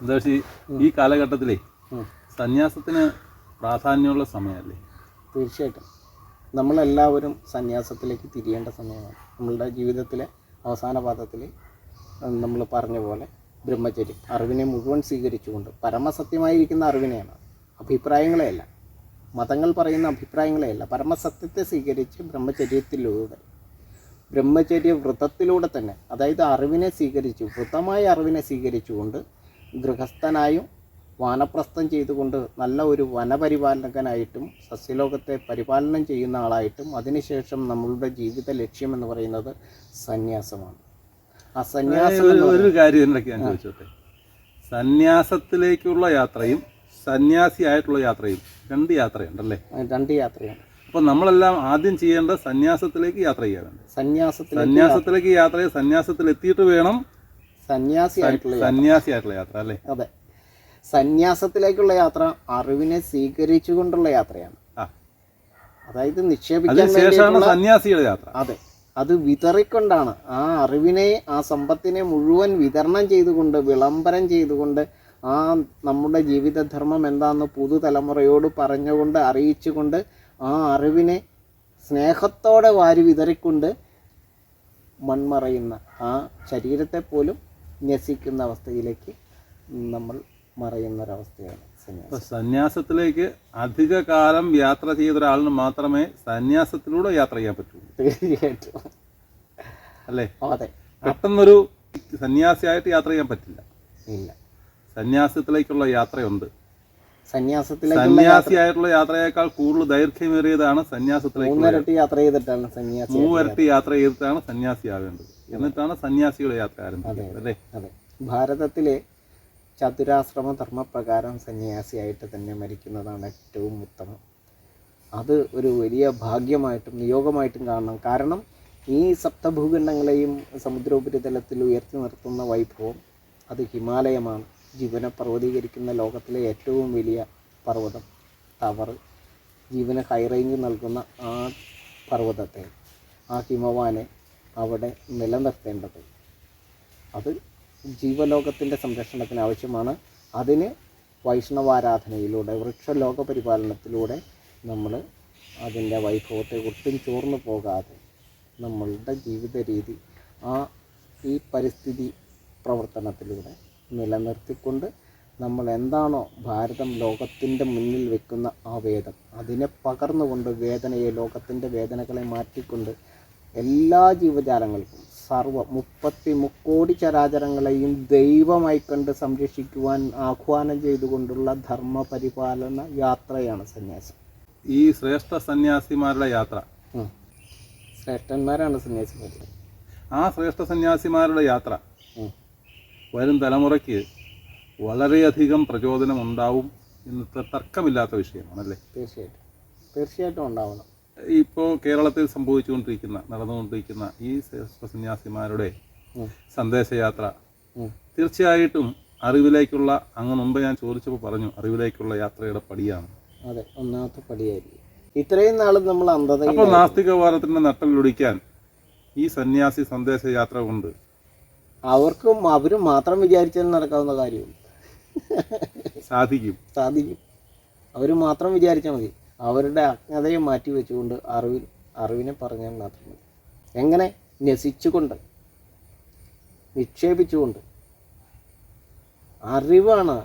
എന്താ ഈ കാലഘട്ടത്തിലെ സന്യാസത്തിന് പ്രാധാന്യമുള്ള സമയമല്ലേ? തീർച്ചയായിട്ടും. നമ്മളെല്ലാവരും സന്യാസത്തിലേക്ക് തിരിയേണ്ട സമയമാണ്. നമ്മളുടെ ജീവിതത്തിലെ അവസാന പാദത്തിൽ നമ്മൾ പറഞ്ഞ പോലെ ബ്രഹ്മചര്യം അറിവിനെ മുഴുവൻ സ്വീകരിച്ചുകൊണ്ട് പരമസത്യമായിരിക്കുന്ന അറിവിനെയാണ്. അഭിപ്രായങ്ങളെയല്ല. മതങ്ങൾ പറയുന്ന അഭിപ്രായങ്ങളെയല്ല. പരമസത്യത്തെ സ്വീകരിച്ച് ബ്രഹ്മചര്യത്തിലൂടെ ബ്രഹ്മചര്യ വ്രതത്തിലൂടെ തന്നെ അതായത് അറിവിനെ സ്വീകരിച്ചു വ്രതമായ അറിവിനെ സ്വീകരിച്ചുകൊണ്ട് ഗൃഹസ്ഥനായും വാനപ്രസ്ഥം ചെയ്തുകൊണ്ട് നല്ല ഒരു വനപരിപാലകനായിട്ടും സസ്യലോകത്തെ പരിപാലനം ചെയ്യുന്ന ആളായിട്ടും അതിനുശേഷം നമ്മളുടെ ജീവിത ലക്ഷ്യം എന്ന് പറയുന്നത് സന്യാസമാണ്. ആ സന്യാസം ഒരു- കാര്യം എന്തൊക്കെ ഞാൻ ചോദിച്ചോട്ടെ? സന്യാസത്തിലേക്കുള്ള യാത്രയും സന്യാസി ആയിട്ടുള്ള യാത്രയും രണ്ട് യാത്രയുണ്ടല്ലേ? രണ്ട് യാത്രയാണ്. അപ്പൊ നമ്മളെല്ലാം ആദ്യം ചെയ്യേണ്ട സന്യാസത്തിലേക്ക് യാത്ര ചെയ്യാറുണ്ട് സന്യാസത്തിൽ സന്യാസത്തിലേക്ക് യാത്ര സന്യാസത്തിൽ എത്തിയിട്ട് വേണം സന്യാസിയായിട്ടുള്ള. സന്യാസിയായിട്ടുള്ള യാത്ര അല്ലേ? അതെ. സന്യാസത്തിലേക്കുള്ള യാത്ര അറിവിനെ സ്വീകരിച്ചുകൊണ്ടുള്ള യാത്രയാണ്. അതായത് നിക്ഷേപിക്കാൻ സന്യാസിയുടെ യാത്ര. അതെ. അത് വിതറിക്കൊണ്ടാണ് ആ അറിവിനെ ആ സമ്പത്തിനെ മുഴുവൻ വിതരണം ചെയ്തുകൊണ്ട് വിളംബരം ചെയ്തുകൊണ്ട് ആ നമ്മുടെ ജീവിതധർമ്മം എന്താണെന്ന് പുതുതലമുറയോട് പറഞ്ഞുകൊണ്ട് അറിയിച്ചുകൊണ്ട് ആ അറിവിനെ സ്നേഹത്തോടെ വാരി വിതറിക്കൊണ്ട് മൺമറയുന്ന ആ ശരീരത്തെ പോലും ന്യസിക്കുന്ന അവസ്ഥയിലേക്ക് നമ്മൾ മറയുന്ന ഒരവസ്ഥയാണ് അപ്പൊ സന്യാസത്തിലേക്ക് അധിക കാലം യാത്ര ചെയ്ത ഒരാളിന് മാത്രമേ സന്യാസത്തിലൂടെ യാത്ര ചെയ്യാൻ പറ്റുള്ളൂ തീർച്ചയായിട്ടും. അല്ലേ? അതെ. പെട്ടെന്നൊരു സന്യാസിയായിട്ട് യാത്ര ചെയ്യാൻ പറ്റില്ല. ഇല്ല. സന്യാസത്തിലേക്കുള്ള യാത്രയുണ്ട്. സന്യാസത്തിലേക്ക് സന്യാസിയായിട്ടുള്ള യാത്രയേക്കാൾ കൂടുതൽ ദൈർഘ്യമേറിയതാണ് സന്യാസത്തിലേക്ക് മൂന്നിരട്ടി യാത്ര ചെയ്തിട്ടാണ് സന്യാസി മൂവരട്ടി യാത്ര ചെയ്തിട്ടാണ് സന്യാസിയാവേണ്ടത്. എന്നിട്ടാണ് സന്യാസികളെ യാത്ര ആരംഭിക്കുന്നത് അല്ലേ? അതെ. ഭാരതത്തിലെ ചതുരാശ്രമ ധർമ്മപ്രകാരം സന്യാസിയായിട്ട് തന്നെ മരിക്കുന്നതാണ് ഏറ്റവും ഉത്തമം. അത് ഒരു വലിയ ഭാഗ്യമായിട്ടും നിയോഗമായിട്ടും കാണണം. കാരണം ഈ സപ്തഭൂഖണ്ഡങ്ങളെയും സമുദ്രോപരിതലത്തിൽ ഉയർത്തി നിർത്തുന്ന വൈഭവം അത് ഹിമാലയമാണ്. ജീവനെ പർവതീകരിക്കുന്ന ലോകത്തിലെ ഏറ്റവും വലിയ പർവതം ടവർ. ജീവന് ഹൈറേഞ്ച് നൽകുന്ന ആ പർവതത്തെ ആ ഹിമവാനെ അവിടെ നിലനിർത്തേണ്ടത്. അത് ജീവലോകത്തിന്റെ സംരക്ഷണത്തിന് ആവശ്യമാണ്. അതിന് വൈഷ്ണവാരാധനയിലൂടെ വൃക്ഷലോക പരിപാലനത്തിലൂടെ നമ്മൾ അതിന്റെ വൈഭവത്തെ ഒട്ടും ചോർന്നു പോകാതെ നമ്മളുടെ ജീവിത രീതി ആ ഈ പരിസ്ഥിതി പ്രവർത്തനത്തിലൂടെ നിലനിർത്തിക്കൊണ്ട് നമ്മൾ എന്താണോ ഭാരതം ലോകത്തിന്റെ മുന്നിൽ വെക്കുന്ന ആ വേദം അതിനെ പകർന്നുകൊണ്ട് വേദനയെ ലോകത്തിന്റെ വേദനകളെ മാറ്റിക്കൊണ്ട് എല്ലാ ജീവജാലങ്ങൾക്കും സർവ മുപ്പത്തി മുക്കോടി ചരാചരങ്ങളെയും ദൈവമായി കണ്ട് സംരക്ഷിക്കുവാൻ ആഹ്വാനം ചെയ്തുകൊണ്ടുള്ള ധർമ്മ പരിപാലന യാത്രയാണ് സന്യാസം. ഈ ശ്രേഷ്ഠ സന്യാസിമാരുടെ യാത്ര. ശ്രേഷ്ഠന്മാരാണ് സന്യാസിമാർ ആ ശ്രേഷ്ഠ സന്യാസിമാരുടെ യാത്ര. വരും തലമുറയ്ക്ക് വളരെയധികം പ്രചോദനം ഉണ്ടാവും ഇന്നത്തെ തർക്കമില്ലാത്ത വിഷയമാണല്ലേ? തീർച്ചയായിട്ടും. തീർച്ചയായിട്ടും ഉണ്ടാവണം. ഇപ്പോൾ കേരളത്തിൽ സംഭവിച്ചുകൊണ്ടിരിക്കുന്ന നടന്നുകൊണ്ടിരിക്കുന്ന ഈ സന്യാസിമാരുടെ സന്ദേശയാത്ര തീർച്ചയായിട്ടും അറിവിലേക്കുള്ള അങ്ങ് മുമ്പ് ഞാൻ ചോദിച്ചപ്പോൾ പറഞ്ഞു അറിവിലേക്കുള്ള യാത്രയുടെ പടിയാണ്. അതെ ഒന്നാമത്തെ പടിയായിരിക്കും. ഇത്രയും നാളും നമ്മൾ അന്ധതയിൽ അപ്പോൾ നാസ്തികവാദത്തിന്റെ നട്ടലൊടിക്കാൻ ഈ സന്യാസി സന്ദേശയാത്ര കൊണ്ട് അവർക്കും അവരും മാത്രം വിചാരിച്ചാൽ നടക്കാവുന്ന കാര്യമുണ്ട് സാധിക്കും. സാധിക്കും. അവർ മാത്രം വിചാരിച്ചാൽ മതി. അവരുടെ അജ്ഞതയെ മാറ്റി വെച്ചുകൊണ്ട് അറിവിൽ അറിവിനെ പറഞ്ഞാൽ മാത്രം മതി. എങ്ങനെ? നസിച്ചുകൊണ്ട് നിക്ഷേപിച്ചുകൊണ്ട്. അറിവാണ്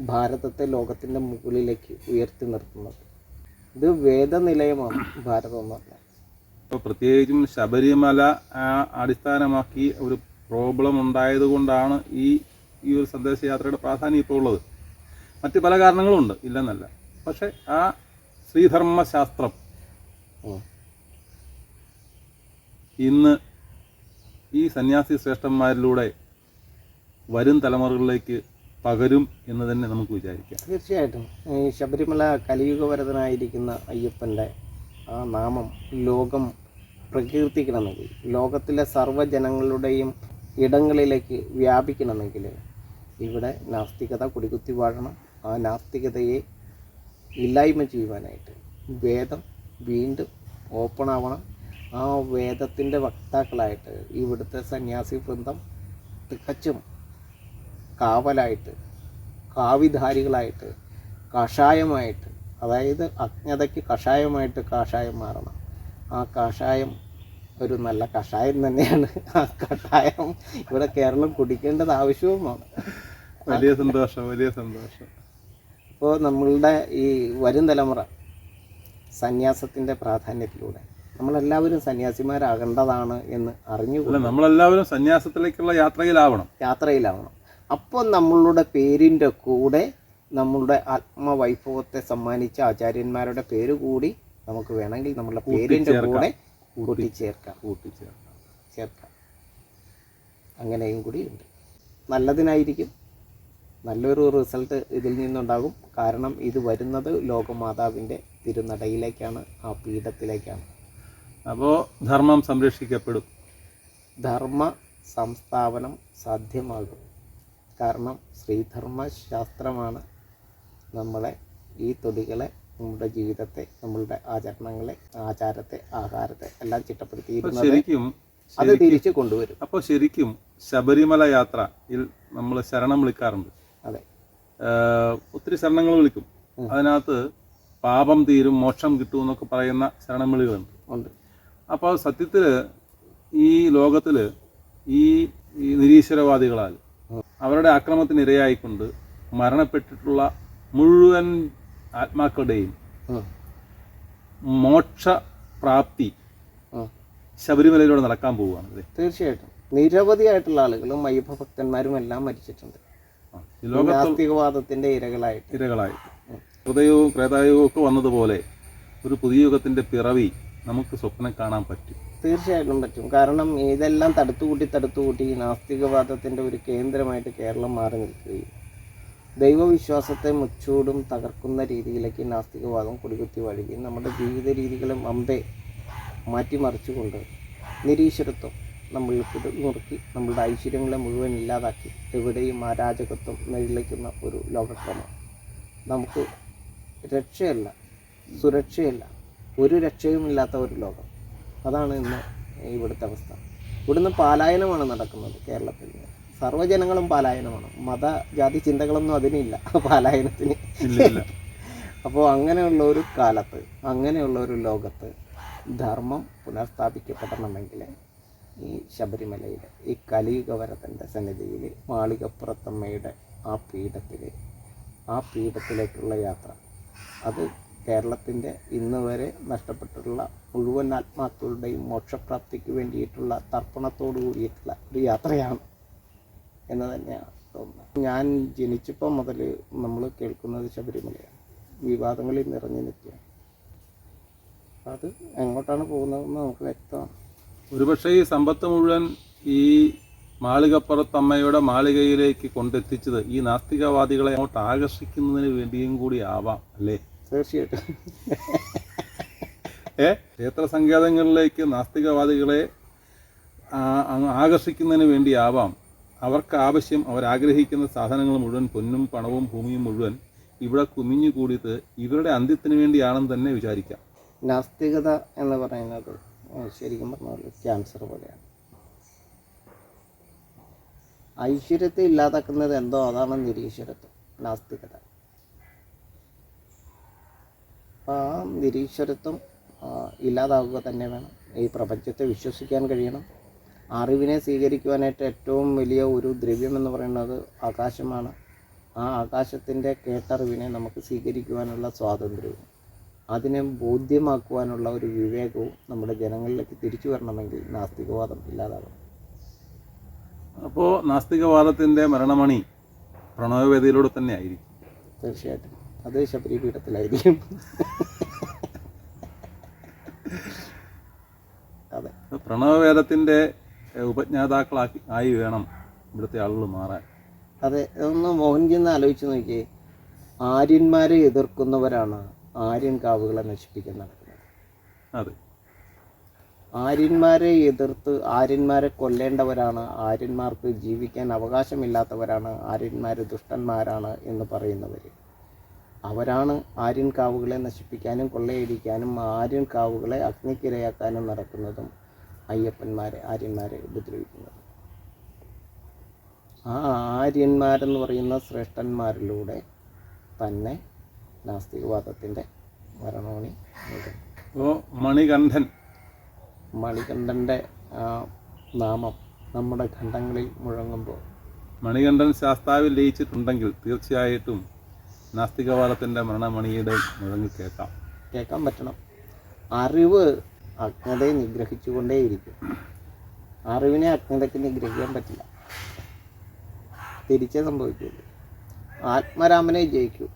ഭാരതത്തെ ലോകത്തിന്റെ മുകളിലേക്ക് ഉയർത്തി നിർത്തുന്നത്. ഇത് വേദനിലയമാണ് ഭാരതം എന്ന് പറഞ്ഞാൽ. ഇപ്പോൾ പ്രത്യേകിച്ചും ശബരിമല അടിസ്ഥാനമാക്കി ഒരു പ്രോബ്ലം ഉണ്ടായത് കൊണ്ടാണ് ഈ ഈ ഒരു സന്ദേശയാത്രയുടെ പ്രാധാന്യം ഇപ്പോൾ ഉള്ളത്. മറ്റ് പല കാരണങ്ങളും ഉണ്ട് ഇല്ലെന്നല്ല. പക്ഷേ ആ ശ്രീധർമ്മശാസ്ത്രം. ഇന്ന് ഈ സന്യാസി ശ്രേഷ്ഠന്മാരിലൂടെ വരും തലമുറകളിലേക്ക് പകരും എന്ന് തന്നെ നമുക്ക് വിചാരിക്കാം. തീർച്ചയായിട്ടും. ഈ ശബരിമല കലിയുഗവരതനായിരിക്കുന്ന അയ്യപ്പന്റെ ആ നാമം ലോകം പ്രകീർത്തിക്കണമെങ്കിൽ ലോകത്തിലെ സർവജനങ്ങളുടെയും ഇടങ്ങളിലേക്ക് വ്യാപിക്കണമെങ്കിൽ ഇവിടെ നാസ്തികത കുടികുത്തി വാഴണം. ആ നാസ്തികതയെ ഇല്ലായ്മ ചെയ്യുവാനായിട്ട്. വേദം വീണ്ടും ഓപ്പൺ ആവണം. ആ വേദത്തിന്റെ വക്താക്കളായിട്ട് ഇവിടുത്തെ സന്യാസി വൃന്ദം തികച്ചും കാവലായിട്ട് കാവിധാരികളായിട്ട് കഷായമായിട്ട് അതായത് അജ്ഞതയ്ക്ക് കഷായമായിട്ട് കാഷായം മാറണം. ആ കാഷായം ഒരു നല്ല കഷായം തന്നെയാണ്. ആ കഷായം ഇവിടെ കേരളം കുടിക്കേണ്ടത് ആവശ്യവുമാണ്. വലിയ സന്തോഷം വലിയ സന്തോഷം. അപ്പോൾ നമ്മളുടെ ഈ വരും തലമുറ സന്യാസത്തിന്റെ പ്രാധാന്യത്തിലൂടെ. നമ്മളെല്ലാവരും സന്യാസിമാരാകേണ്ടതാണ് എന്ന് അറിഞ്ഞു അല്ല നമ്മളെല്ലാവരും സന്യാസത്തിലേക്കുള്ള യാത്രയിലാവണം. യാത്രയിലാവണം. അപ്പോൾ നമ്മളുടെ പേരിന്റെ കൂടെ നമ്മളുടെ ആത്മവൈഭവത്തെ സമ്മാനിച്ച ആചാര്യന്മാരുടെ പേര് കൂടി നമുക്ക് വേണമെങ്കിൽ നമ്മളുടെ പേരിന്റെ കൂടെ കൂട്ടിച്ചേർക്കാം. കൂട്ടിച്ചേർക്കാം. ചേർക്കാം. അങ്ങനെയും കൂടി ഉണ്ട്. നല്ലതിനായിരിക്കും. നല്ലൊരു റിസൾട്ട് ഇതിൽ നിന്നുണ്ടാകും. കാരണം ഇത് വരുന്നത് ലോകമാതാവിന്റെ തിരുനടയിലേക്കാണ് ആ പീഠത്തിലേക്കാണ്. അപ്പോൾ ധർമ്മം സംരക്ഷിക്കപ്പെടും. ധർമ്മ സംസ്ഥാപനം സാധ്യമാകും. കാരണം ശ്രീധർമ്മശാസ്ത്രമാണ് നമ്മളെ ഈ തൊടികളെ നമ്മുടെ ജീവിതത്തെ നമ്മളുടെ ആചരണങ്ങളെ ആചാരത്തെ ആഹാരത്തെ എല്ലാം ചിട്ടപ്പെടുത്തിയിരുന്നത് ശരിക്കും അത് തിരിച്ചു കൊണ്ടുവരും. അപ്പോൾ ശരിക്കും ശബരിമല യാത്രയിൽ നമ്മൾ ശരണം വിളിക്കാറുണ്ട്. അതെ. ഒത്തിരി ശരണങ്ങൾ വിളിക്കും. അതിനകത്ത് പാപം തീരും മോക്ഷം കിട്ടും എന്നൊക്കെ പറയുന്ന ശരണം വിളികളുണ്ട് ഉണ്ട്. അപ്പോൾ സത്യത്തിൽ ഈ ലോകത്തിൽ ഈ നിരീശ്വരവാദികളാൽ അവരുടെ ആക്രമണത്തിന് ഇരയായിക്കൊണ്ട് മരണപ്പെട്ടിട്ടുള്ള മുഴുവൻ ആത്മാക്കളുടെയും. മോക്ഷ പ്രാപ്തി. ശബരിമലയിലൂടെ നടക്കാൻ പോവുകയാണ്. തീർച്ചയായിട്ടും. നിരവധിയായിട്ടുള്ള ആളുകളും അയ്യപ്പ ഭക്തന്മാരും എല്ലാം മരിച്ചിട്ടുണ്ട്. നാസ്തികവാദത്തിന്റെ ഇരകളായിട്ട്. ഇരകളായി ഹൃദയവും പ്രേതായവും ഒക്കെ വന്നതുപോലെ ഒരു പുതിയ യുഗത്തിന്റെ പിറവി നമുക്ക് സ്വപ്നം കാണാൻ പറ്റും. തീർച്ചയായിട്ടും പറ്റും. കാരണം ഇതെല്ലാം തടുത്തുകൂട്ടി തടുത്തുകൂട്ടി നാസ്തികവാദത്തിന്റെ ഒരു കേന്ദ്രമായിട്ട് കേരളം മാറി നിൽക്കുകയും ദൈവവിശ്വാസത്തെ മുച്ചൂടും തകർക്കുന്ന രീതിയിലേക്ക് നാസ്തികവാദം കൊടികുത്തി വഴുകി നമ്മുടെ ജീവിത രീതികളും അമ്പെ മാറ്റിമറിച്ചുകൊണ്ട് നിരീശ്വരത്വം നമ്മൾ നുറുക്കി നമ്മളുടെ ഐശ്വര്യങ്ങളെ മുഴുവൻ ഇല്ലാതാക്കി എവിടെയും അരാജകത്വം നിഴലിക്കുന്ന ഒരു ലോകക്രമം. നമുക്ക് രക്ഷയല്ല സുരക്ഷയല്ല ഒരു രക്ഷയുമില്ലാത്ത ഒരു ലോകം. അതാണ് ഇന്ന് ഇവിടുത്തെ അവസ്ഥ. ഇവിടുന്ന് പാലായനമാണ് നടക്കുന്നത് കേരളത്തിൽ. സർവജനങ്ങളും പാലായനമാണ്. മത ജാതി ചിന്തകളൊന്നും അതിനില്ല. പാലായനത്തിന്. അപ്പോൾ അങ്ങനെയുള്ള ഒരു കാലത്ത് അങ്ങനെയുള്ള ഒരു ലോകത്ത് ധർമ്മം പുനഃസ്ഥാപിക്കപ്പെടണമെങ്കിൽ ഈ ശബരിമലയിൽ ഈ കലിയുഗവരത്തിന്റെ സന്നിധിയിൽ മാളികപ്പുറത്തമ്മയുടെ ആ പീഠത്തിൽ ആ പീഠത്തിലേക്കുള്ള യാത്ര. അത് കേരളത്തിന്റെ ഇന്ന് വരെ നഷ്ടപ്പെട്ടിട്ടുള്ള മുഴുവൻ ആത്മാക്കളുടെയും മോക്ഷപ്രാപ്തിക്ക് വേണ്ടിയിട്ടുള്ള തർപ്പണത്തോടു കൂടിയിട്ടുള്ള ഒരു യാത്രയാണ് എന്ന് തന്നെയാണ് തോന്നുന്നത്. ഞാൻ ജനിച്ചപ്പോൾ മുതൽ നമ്മൾ കേൾക്കുന്നത് ശബരിമലയാണ്. വിവാദങ്ങളിൽ നിറഞ്ഞു നിൽക്കുകയാണ്. അത് എങ്ങോട്ടാണ് പോകുന്നതെന്ന് നമുക്ക് വ്യക്തമാണ്. ഒരുപക്ഷെ ഈ സമ്പത്ത് മുഴുവൻ ഈ മാളികപ്പുറത്തമ്മയുടെ മാളികയിലേക്ക് കൊണ്ടെത്തിച്ചത് ഈ നാസ്തികവാദികളെ അങ്ങോട്ട് ആകർഷിക്കുന്നതിന് വേണ്ടിയും കൂടി ആവാം അല്ലേ? തീർച്ചയായിട്ടും. ഏ? ക്ഷേത്ര സങ്കേതങ്ങളിലേക്ക് നാസ്തികവാദികളെ ആകർഷിക്കുന്നതിന് വേണ്ടിയാവാം അവർക്ക് ആവശ്യം അവരാഗ്രഹിക്കുന്ന സാധനങ്ങൾ മുഴുവൻ പൊന്നും പണവും ഭൂമിയും മുഴുവൻ ഇവിടെ കുമിഞ്ഞു കൂടിയത് ഇവരുടെ അന്ത്യത്തിന് വേണ്ടിയാണെന്ന് തന്നെ വിചാരിക്കാം. നാസ്തികത എന്ന് പറയുന്നത് ശരിക്കും പറഞ്ഞാൽ ക്യാൻസർ പോലെയാണ്. ഐശ്വര്യത്തെ ഇല്ലാതാക്കുന്നത് എന്തോ അതാണ് നിരീശ്വരത്വം നാസ്തികത. അപ്പം ആ നിരീശ്വരത്വം ഇല്ലാതാവുക തന്നെ വേണം. ഈ പ്രപഞ്ചത്തെ വിശ്വസിക്കാൻ കഴിയണം. അറിവിനെ സ്വീകരിക്കുവാനായിട്ട് ഏറ്റവും വലിയ ഒരു ദ്രവ്യം എന്ന് പറയുന്നത് ആകാശമാണ്. ആ ആകാശത്തിന്റെ കേട്ടറിവിനെ നമുക്ക് സ്വീകരിക്കുവാനുള്ള സ്വാതന്ത്ര്യവും. അതിനെ ബോധ്യമാക്കുവാനുള്ള ഒരു വിവേകവും നമ്മുടെ ജനങ്ങളിലേക്ക് തിരിച്ചു വരണമെങ്കിൽ നാസ്തികവാദം ഇല്ലാതാകണം. അപ്പോൾ നാസ്തികവാദത്തിന്റെ മരണമണി പ്രണവവേദിയിലൂടെ തന്നെ ആയിരിക്കും തീർച്ചയായിട്ടും. അത് ശബരിപീഠത്തിലായിരിക്കും. അതെ. പ്രണവവേദത്തിന്റെ ഉപജ്ഞാതാക്കളാക്കി ആയി വേണം ഇവിടുത്തെ ആളുകൾ മാറാൻ. അതെ. ഒന്ന് മോഹൻജി ഒന്ന് ആലോചിച്ച് നോക്കിയേ. ആര്യന്മാരെ എതിർക്കുന്നവരാണ് ആര്യൻ കാവുകളെ നശിപ്പിക്കാൻ നടക്കുന്നത്. അതെ. ആര്യന്മാരെ എതിർത്ത് ആര്യന്മാരെ കൊല്ലേണ്ടവരാണ് ആര്യന്മാർക്ക് ജീവിക്കാൻ അവകാശമില്ലാത്തവരാണ് ആര്യന്മാർ ദുഷ്ടന്മാരാണ് എന്ന് പറയുന്നവർ. അവരാണ് ആര്യൻ കാവുകളെ നശിപ്പിക്കാനും കൊള്ളയടിക്കാനും ആര്യൻ കാവുകളെ അഗ്നിക്കിരയാക്കാനും നടക്കുന്നതും അയ്യപ്പന്മാരെ ആര്യന്മാരെ ഉപദ്രവിക്കുന്നത്. ആ ആര്യന്മാരെന്ന് പറയുന്ന ശ്രേഷ്ഠന്മാരിലൂടെ തന്നെ നാസ്തികവാദത്തിന്റെ മരണോണി ഇപ്പോൾ മണികണ്ഠൻ. മണികണ്ഠന്റെ നാമം നമ്മുടെ ഖണ്ഡങ്ങളിൽ മുഴങ്ങുമ്പോൾ. മണികണ്ഠൻ ശാസ്താവിൽ ലയിച്ചിട്ടുണ്ടെങ്കിൽ തീർച്ചയായിട്ടും നാസ്തികവാദത്തിന്റെ മരണമണിയുടെ മുഴങ്ങി കേൾക്കാം. കേൾക്കാൻ പറ്റണം. അറിവ് അജ്ഞതയെ നിഗ്രഹിച്ചുകൊണ്ടേയിരിക്കും. അറിവിനെ അജ്ഞതയ്ക്ക് നിഗ്രഹിക്കാൻ പറ്റില്ല. തിരിച്ചേ സംഭവിക്കുള്ളൂ ആത്മരാമനെ ജയിക്കൂ.